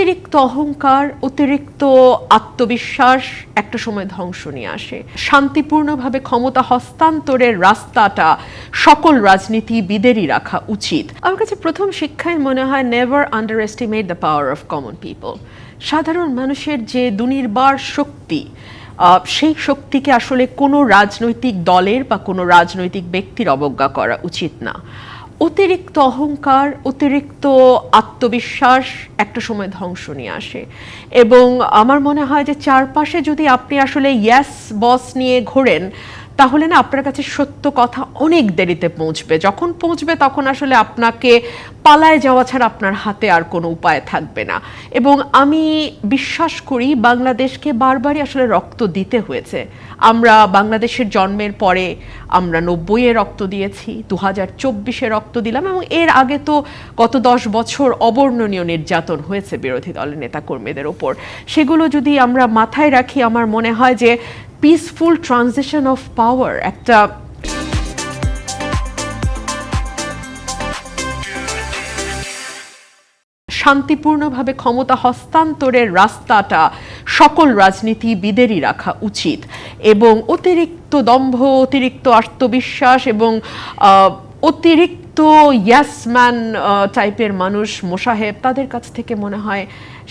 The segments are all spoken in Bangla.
অতিরিক্ত অহংকার, অতিরিক্ত আত্মবিশ্বাস একটা সময় ধ্বংস নিয়ে আসে। শান্তিপূর্ণভাবে ক্ষমতা হস্তান্তরের রাস্তাটা সকল রাজনীতিবিদেরই রাখা উচিত। আমার কাছে প্রথম শিক্ষায় মনে হয় never underestimate the power of common people সাধারণ মানুষের যে দুনির্বার শক্তি সেই শক্তিকে আসলে কোনো রাজনৈতিক দলের বা কোনো রাজনৈতিক ব্যক্তির অবজ্ঞা করা উচিত না। অতিরিক্ত অহংকার, অতিরিক্ত আত্মবিশ্বাস একটা সময় ধ্বংস নিয়ে আসে। এবং আমার মনে হয় যে চারপাশে যদি আপনি আসলে ইয়াস বস নিয়ে ঘোরেন তাহলে না আপনার কাছে সত্য কথা অনেক দেরিতে পৌঁছবে। যখন পৌঁছবে তখন আসলে আপনাকে পালায় যাওয়া ছাড়া আপনার হাতে আর কোনো উপায় থাকবে না। এবং আমি বিশ্বাস করি বাংলাদেশকে বারবারই আসলে রক্ত দিতে হয়েছে। আমরা বাংলাদেশের জন্মের পরে আমরা নব্বইয়ে রক্ত দিয়েছি দু হাজার চব্বিশে রক্ত দিলাম এবং এর আগে তো গত দশ বছর অবর্ণনীয় নির্যাতন হয়েছে বিরোধী দলের নেতাকর্মীদের ওপর। সেগুলো যদি আমরা মাথায় রাখি, আমার মনে হয় যে পিসফুল ট্রানজিশন অফ পাওয়ার একটা শান্তিপূর্ণভাবে ক্ষমতা হস্তান্তরের রাস্তাটা সকল রাজনীতিবিদেরই রাখা উচিত এবং অতিরিক্ত দম্ভ, অতিরিক্ত আত্মবিশ্বাস এবং অতিরিক্ত ইয়াসম্যান টাইপের মানুষ মোসাহেব তাদের কাছ থেকে মনে হয়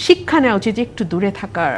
শিক্ষা নেওয়া উচিত একটু দূরে থাকার।